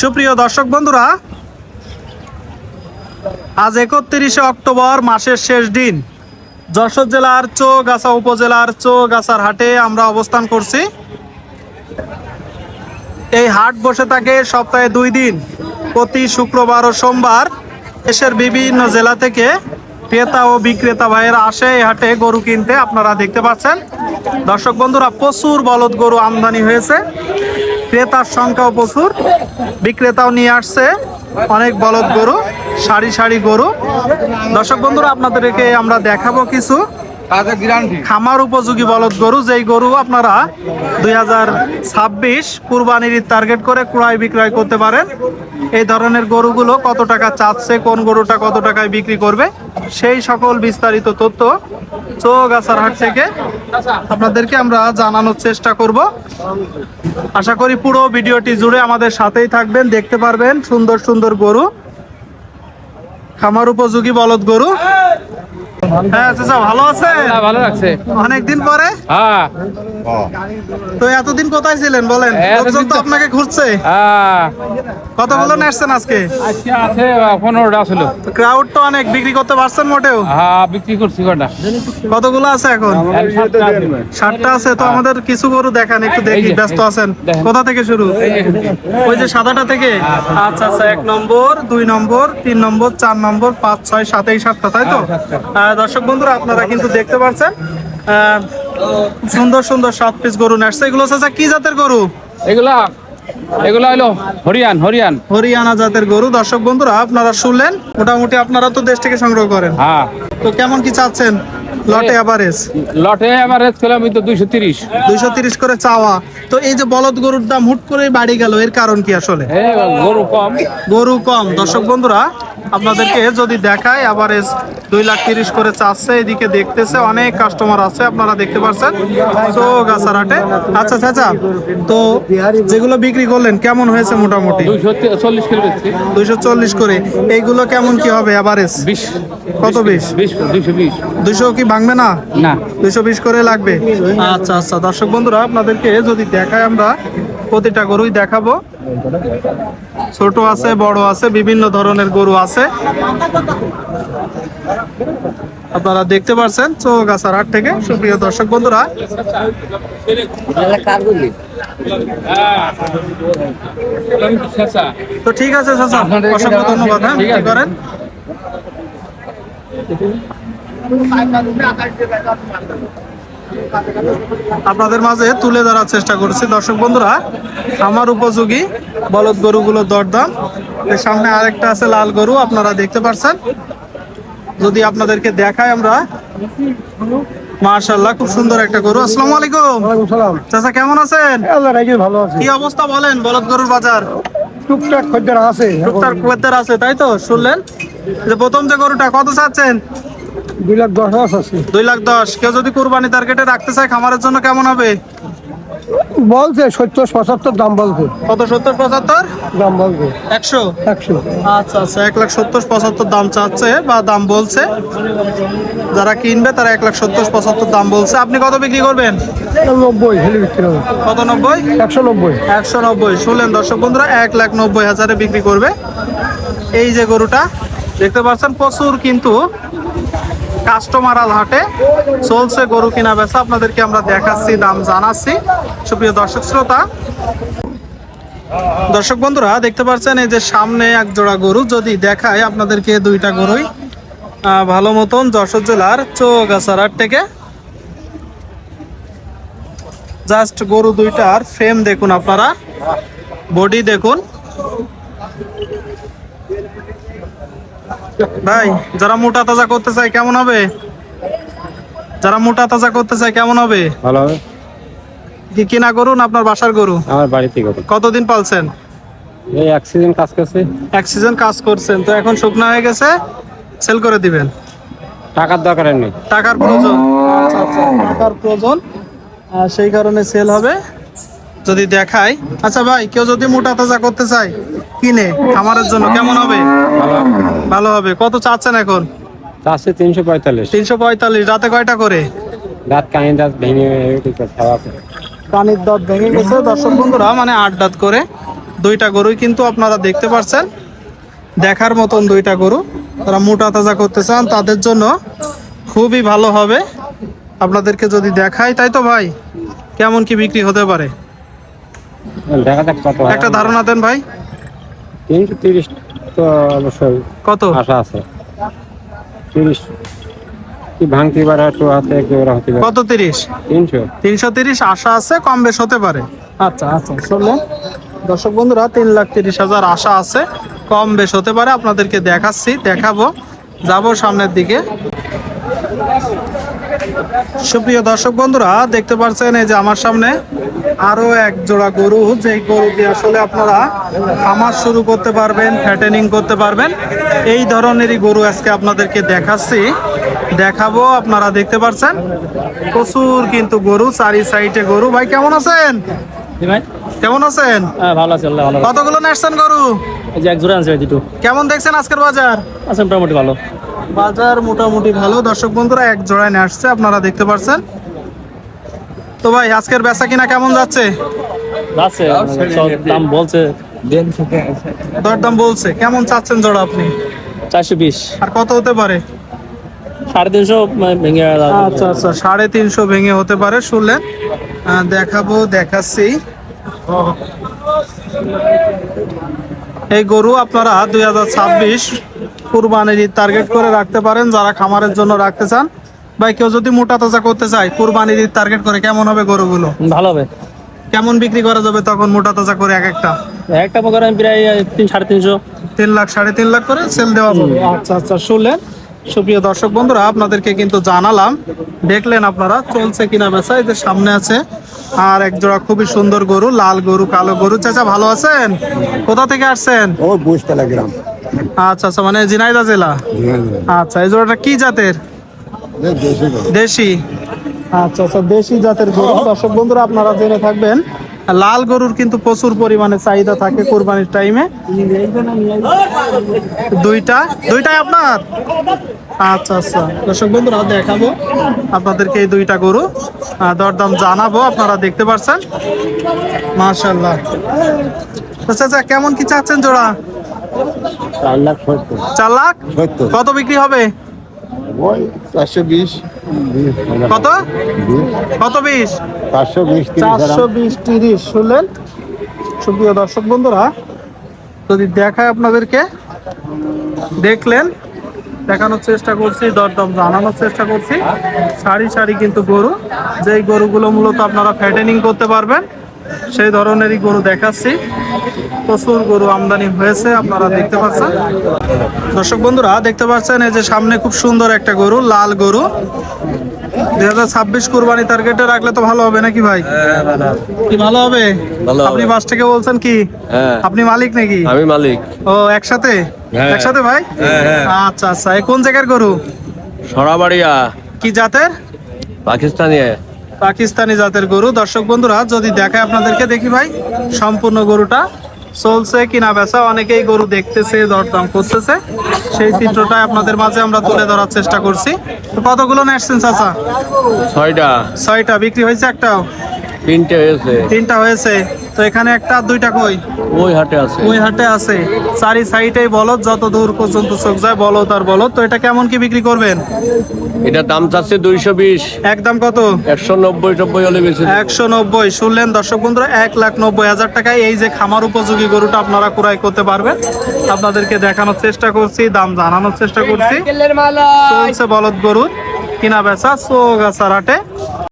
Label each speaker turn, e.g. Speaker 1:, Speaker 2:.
Speaker 1: সুপ্রিয় দর্শক বন্ধুরা, আজ একত্রিশে অক্টোবর, মাসের শেষ দিন। যশোর জেলার চৌগাছা উপজেলার চৌগাছার হাটে আমরা অবস্থান করছি। এই হাট বসে থাকে সপ্তাহে দুই দিন, প্রতি শুক্রবার ও সোমবার। দেশের বিভিন্ন জেলা থেকে ক্রেতা ও বিক্রেতা ভাইয়েরা আসে এই হাটে গরু কিনতে, আপনারা দেখতে পাচ্ছেন। দর্শক বন্ধুরা, প্রচুর বলদ গরু আমদানি হয়েছে। ক্রেতার সংখ্যাও প্রচুর। বিক্রেতাও নিয়ে আসছে। অনেক বলদ গরু, সারি সারি গরু। দর্শক বন্ধুরা, আপনাদেরকে আমরা দেখাবো কিছু। খামার উপযোগী বলদ গরু, যেই গরু আপনারা দুই হাজার ছাব্বিশ কুরবানির টার্গেট করে ক্রয় বিক্রয় করতে পারেন, এই ধরনের গরুগুলো কত টাকা চাচ্ছে, কোন গরুটা কত টাকায় বিক্রি করবে, সেই সকল বিস্তারিত তথ্য চৌগাছার হাট থেকে আপনাদেরকে আমরা জানানোর চেষ্টা করব। আশা করি পুরো ভিডিওটি জুড়ে আমাদের সাথেই থাকবেন, দেখতে পারবেন সুন্দর সুন্দর গরু, খামার উপযোগী বলদ গরু। হ্যাঁ চাচা ভালো আছেন?
Speaker 2: হ্যাঁ, ভালো লাগছে
Speaker 1: অনেকদিন পরে?
Speaker 2: হ্যাঁ।
Speaker 1: তো এতদিন কোথায় ছিলেন বলেন? লোকজন তো আপনাকে খুঁজছে।
Speaker 2: হ্যাঁ।
Speaker 1: কতগুলো নেসছেন আজকে?
Speaker 2: আজকে আছে পনেরোটা ছিল।
Speaker 1: ক্রাউড তো অনেক বিক্রি করতে পারছেন মোটেও?
Speaker 2: হ্যাঁ বিক্রি করছি কটা।
Speaker 1: কতগুলো আছে এখন?
Speaker 2: সাতটা আছে।
Speaker 1: তো আমাদের কিছু গরু দেখান একটু দেখি ব্যস্ত আছেন। কোথা থেকে শুরু। ওই যে সাদাটা থেকে? আচ্ছা আচ্ছা এক নম্বর দুই নম্বর তিন নম্বর চার নম্বর পাঁচ ছয় সাত এই সাতটা তাই তো? দর্শক বন্ধুরা আপনারা কিন্তু দেখতে পাচ্ছেন সুন্দর সুন্দর সাত পিস গরু নেসছে এগুলো চাচা কি জাতের গরু?
Speaker 2: এগুলা এগুলা হলো হরিয়ান হরিয়ান।
Speaker 1: হরিয়ানা জাতের গরু। দর্শক বন্ধুরা আপনারা শুনলেন মোটামুটি আপনারা তো দেশ থেকে সংগ্রহ করেন।
Speaker 2: হ্যাঁ।
Speaker 1: তো কেমন কি চাচ্ছেন? লটে অ্যাভারেজ
Speaker 2: লটে তো
Speaker 1: করে চাওয়া। তো এই যে বলদ গরুর দাম হুট করে বাড়ি গেল এর কারণ কি আসলে?
Speaker 2: গরু কম।
Speaker 1: গরু কম। দর্শক বন্ধুরা আপনাদেরকে যদি দেখায় আভারেজ দুই লাখ তিরিশ করে চাচ্ছে এদিকে দেখতেছে অনেক কাস্টমার আছে আপনারা দেখতে পাচ্ছেন তো গাছারাটে আচ্ছা চাচা তো যেগুলো বিক্রি করলেন কেমন হয়েছে মোটামুটি?
Speaker 2: দুইশো চল্লিশ
Speaker 1: করে এইগুলো কেমন কি হবে অ্যাভারেজ
Speaker 2: বিশ।
Speaker 1: কত বিশ
Speaker 2: বিশ? দুইশো বিশ।
Speaker 1: দুইশো কি ভাঙবে না?
Speaker 2: না।
Speaker 1: দুইশো বিশ করে লাগবে। আচ্ছা আচ্ছা দর্শক বন্ধুরা আপনাদেরকে যদি দেখায় আমরা প্রতিটা গরুই দেখাবো। ছোট আছে বড় আছে বিভিন্ন ধরনের গরু আছে আপনারা দেখতে পাচ্ছেন চৌগাছার হাট থেকে সুপ্রিয় দর্শক বন্ধুরা তো ঠিক আছে চাচা অসংখ্য ধন্যবাদ হ্যাঁ। কি করেন আপনাদের মাঝে তুলে ধরার চেষ্টা করছি। দর্শক বন্ধুরা আমার উপযোগী বলদ গরুগুলোর দরদাম। সামনে আরেকটা আছে লাল গরু আপনারা দেখতে পাচ্ছেন যদি আপনাদেরকে দেখায় আমরা মার্শাল্লাহ খুব সুন্দর একটা গরু। আসসালামু আলাইকুম। চাচা কেমন আছেন?
Speaker 3: আল্লাহ রাখি ভালো আছে।
Speaker 1: কি অবস্থা বলেন বলদ গরুর বাজার?
Speaker 3: টুকটাক খদ্দের আছে।
Speaker 1: টুকটাক কুয়েতের আছে তাই তো? শুনলেন? যে প্রথম যে গরুটা কত চাচ্ছেন?
Speaker 3: দুই লাখ দশ আছে।
Speaker 1: দুই লাখ দশ। কেউ যদি কুরবানি টার্গেটে রাখতে চায় খামারের জন্য কেমন হবে?
Speaker 3: বলছে সত্তর পঁচাত্তর দাম বলছে।
Speaker 1: কত সত্তর পঁচাত্তর?
Speaker 3: দাম বলছে।
Speaker 1: একশো?
Speaker 3: একশো।
Speaker 1: আচ্ছা আচ্ছা এক লাখ সত্তর পঁচাত্তর দাম চাচ্ছে বা দাম বলছে। যারা কিনবে তারা এক লাখ সত্তর পঁচাত্তর দাম বলছে। আপনি কত বিক্রি করবেন?
Speaker 3: নব্বই হেলে বিক্রি হবে।
Speaker 1: কত নব্বই?
Speaker 3: একশো নব্বই।
Speaker 1: একশো নব্বই। শুনলেন দর্শক বন্ধুরা এক লাখ নব্বই হাজারে বিক্রি করবে। এই যে গরুটা দেখতে পাচ্ছেন প্রচুর কিন্তু কাস্টমার হাটে চলছে গরু কিনা বেচা। আপনাদেরকে আমরা দেখাচ্ছি, দাম জানাচ্ছি। সুপ্রিয় দর্শক শ্রোতা, দর্শক বন্ধুরা, দেখতে পাচ্ছেন এই যে সামনে এক জোড়া গরু। যদি দেখায় আপনাদেরকে দুইটা গরুই ভালো মতন যশোর জেলার চৌগাছার থেকে। জাস্ট গরু দুইটার ফ্রেম দেখুন আপনারা বডি দেখুন। ভাই যারা মোটা তাজা করতে চায় কেমন হবে? যারা মোটা তাজা করতে চায় কেমন হবে?
Speaker 2: ভালো হবে।
Speaker 1: কি কিনা করুন আপনার বাসার গরু?
Speaker 2: আমার বাড়িতে কত
Speaker 1: কতদিন পালছেন?
Speaker 2: এই অ্যাক্সিডেন্ট কাজ করছে।
Speaker 1: এক সিজন কাজ করছেন তো এখন শুকনো হয়ে গেছে সেল করে দিবেন?
Speaker 2: টাকার দরকার নেই।
Speaker 1: টাকার প্রয়োজন। আচ্ছা আচ্ছা টাকার প্রয়োজন। আর সেই কারণে সেল হবে যদি দেখায় আচ্ছা ভাই কেউ যদি মোটা তাজা করতে চায় কিনে খামারের জন্য কেমন হবে? ভালো হবে। কত চাচ্ছেন এখন?
Speaker 2: চারশো তিনশো পঁয়তাল্লিশ।
Speaker 1: তিনশো পঁয়তাল্লিশ। রাতে কয়টা করে?
Speaker 2: দাঁত কানি দাঁত ভেঙে
Speaker 1: পানির দাঁত ভেঙে গেছে। দর্শক বন্ধুরা মানে আট দাঁত করে দুইটা গরুই কিন্তু আপনারা দেখতে পাচ্ছেন। দেখার মতন দুইটা গরু। তারা মোটা তাজা করতে চান তাদের জন্য খুবই ভালো হবে। আপনাদেরকে যদি দেখাই তাই তো ভাই? কেমন কি বিক্রি হতে পারে? একটা ধারণা দেন ভাই।
Speaker 2: তিনশো তিরিশ তো অবশ্যই
Speaker 1: কত?
Speaker 2: আশা আছে। তিরিশ। কি ভাঙতে পারে একটু হাতে একটু ওরা হতে পারে।
Speaker 1: কত তিরিশ?
Speaker 2: তিনশো।
Speaker 1: তিনশো তিরিশ আশা আছে কম বেশ হতে পারে। আচ্ছা আচ্ছা শুনলেন। দর্শক বন্ধুরা তিন লাখ তিরিশ হাজার আশা আছে কম বেশ হতে পারে। আপনাদেরকে দেখাচ্ছি দেখাবো। যাব সামনের দিকে। সুপ্রিয় দর্শক বন্ধুরা দেখতে পাচ্ছেন এই যে আমার সামনে আরও এক জোড়া গরু। যেই গরু দিয়ে আসলে আপনারা খামার শুরু করতে পারবেন ফ্যাটেনিং করতে পারবেন এই ধরনেরই গরু আজকে আপনাদেরকে দেখাচ্ছি। দেখাবো আপনারা দেখতে পাচ্ছেন প্রচুর কিন্তু গরু চারি সাইডে গরু। ভাই কেমন আছেন?
Speaker 2: ভাই।
Speaker 1: কেমন আছেন?
Speaker 2: হ্যাঁ ভালো আছে আল্লাহ ভালো
Speaker 1: কতগুলো নেসছেন গরু?
Speaker 2: এক জোড়া আছে দুটো।
Speaker 1: কেমন দেখছেন আজকের বাজার?
Speaker 2: আছে মোটামুটি ভালো।
Speaker 1: বাজার মোটামুটি ভালো। দর্শক বন্ধুরা এক জোড়ায় নিয়ে আসছে আপনারা দেখতে পাচ্ছেন তো ভাই আজকের বেচা কিনা কেমন যাচ্ছে?
Speaker 2: সব দাম বলছে।
Speaker 1: দরদাম বলছে। কেমন চাচ্ছেন জোড়া আপনি?
Speaker 2: চারশো বিশ।
Speaker 1: আর কত হতে পারে?
Speaker 2: সাড়ে তিনশো মানে ভেঙে
Speaker 1: আচ্ছা আচ্ছা সাড়ে তিনশো ভেঙে হতে পারে শুনলেন। দেখাবো দেখাচ্ছি। এই গরু আপনারা দুই হাজার ছাব্বিশ কুরবানির টার্গেট করে রাখতে পারেন যারা খামারের জন্য রাখতে চান। ভাই কেউ যদি মোটা তাজা করতে চায় কুরবানির টার্গেট করে কেমন হবে গরুগুলো?
Speaker 2: ভালো হবে।
Speaker 1: কেমন বিক্রি করা যাবে তখন মোটা তাজা করে এক একটা?
Speaker 2: একটা প্রকার আমি প্রায় তিন সাড়ে তিনশো।
Speaker 1: তিন লাখ সাড়ে তিন লাখ করে সেল দেওয়া যাবে। আচ্ছা আচ্ছা শুনলেন। সুপ্রিয় দর্শক বন্ধুরা আপনাদেরকে কিন্তু জানালাম। দেখলেন আপনারা চলছে কিনা বেচা এই যে সামনে আছে। আর এক জোড়া খুবই সুন্দর গরু লাল গরু কালো গরু। চাচা ভালো আছেন? কোথা থেকে আসছেন?
Speaker 3: ও বুঝতলা গ্রাম
Speaker 1: আচ্ছা আচ্ছা মানে জিনাইদা জেলা? আচ্ছা এই জোড়াটা কি জাতের? দেশি আচ্ছা আচ্ছা দেশি জাতের গরু। দর্শক বন্ধুরা আপনারা জেনে থাকবেন লাল গরুর কিন্তু প্রচুর পরিমাণে চাহিদা থাকে কোরবানির টাইমে। দুইটা? দুইটাই আপনার? আচ্ছা আচ্ছা দর্শক বন্ধুরা দেখাবো আপনাদেরকে এই দুইটা গরু। দরদাম জানাব আপনারা দেখতে পারছেন। মাশাল্লাহ আচ্ছা আচ্ছা কেমন কি চাচ্ছেন জোড়া?
Speaker 2: চার লাখ
Speaker 1: কত বিক্রি হবে?
Speaker 3: ওই চারশো বিশ।
Speaker 1: কত? কত বিশ?
Speaker 3: চারশো বিশ
Speaker 1: চারশো বিশ তিরিশ। শুনলেন? সুপ্রিয় দর্শক বন্ধুরা যদি দেখায় আপনাদেরকে দেখলেন দেখানোর চেষ্টা করছি দরদম জানানোর চেষ্টা করছি। সারি সারি কিন্তু গরু যেই গরুগুলো মূলত আপনারা ফ্যাটেনিং করতে পারবেন সেই ধরনেরই গরু দেখাচ্ছি। প্রচুর গরু আমদানি হয়েছে আপনারা দেখতে পাচ্ছেন। দর্শক বন্ধুরা দেখতে পাচ্ছেন এই যে সামনে খুব সুন্দর একটা গরু লাল গরু। দুই হাজার ছাব্বিশ কুরবানি টার্গেটে রাখলে তো ভালো হবে নাকি ভাই? কি ভালো হবে? আপনি বাস থেকে বলছেন কি?
Speaker 4: হ্যাঁ।
Speaker 1: আপনি মালিক নাকি?
Speaker 4: আমি মালিক।
Speaker 1: ও একসাথে?
Speaker 4: হ্যাঁ।
Speaker 1: একসাথে ভাই? আচ্ছা আচ্ছা। এই কোন জায়গার গরু?
Speaker 4: সরাবাড়িয়া
Speaker 1: কি জাতের?
Speaker 4: পাকিস্তানি।
Speaker 1: পাকিস্তানি জাতের গরু। দর্শক বন্ধুরা যদি দেখায় আপনাদেরকে দেখি ভাই সম্পূর্ণ গরুটা চলছে কিনা বেচা। অনেকেই গরু দেখতেছে দরদাম করতেছে। সেই চিত্রটাই আপনাদের মাঝে আমরা তুলে ধরার চেষ্টা করছি। কতগুলো নেসছেন চাচা?
Speaker 4: ছয়টা।
Speaker 1: ছয়টা। বিক্রি হয়েছে একটাও?
Speaker 4: তিনটে হয়েছে।
Speaker 1: তিনটা হয়েছে। তো এখানে একটা দুইটা কই?
Speaker 4: ওই হাটে আছে।
Speaker 1: ওই হাটে আছে। চারি সাইডেই বলদ যত দূর পর্যন্ত চোখ যায় বলদ আর বলদ। তো এটা কেমন কি বিক্রি করবেন?
Speaker 4: এটা দাম চাচ্ছে দুইশো বিশ।
Speaker 1: একদম কত?
Speaker 4: একশো নব্বই টব্বই হলে বেশি
Speaker 1: একশো নব্বই। শুনলেন দর্শক বন্ধুরা এক লাখ নব্বই হাজার টাকায় এই যে খামার উপযোগী গরুটা আপনারা ক্রয় করতে পারবেন। আপনাদেরকে দেখানোর চেষ্টা করছি দাম জানানোর চেষ্টা করছি। চলছে বলদ গরুর কিনা বেচা চোগাছার হাটে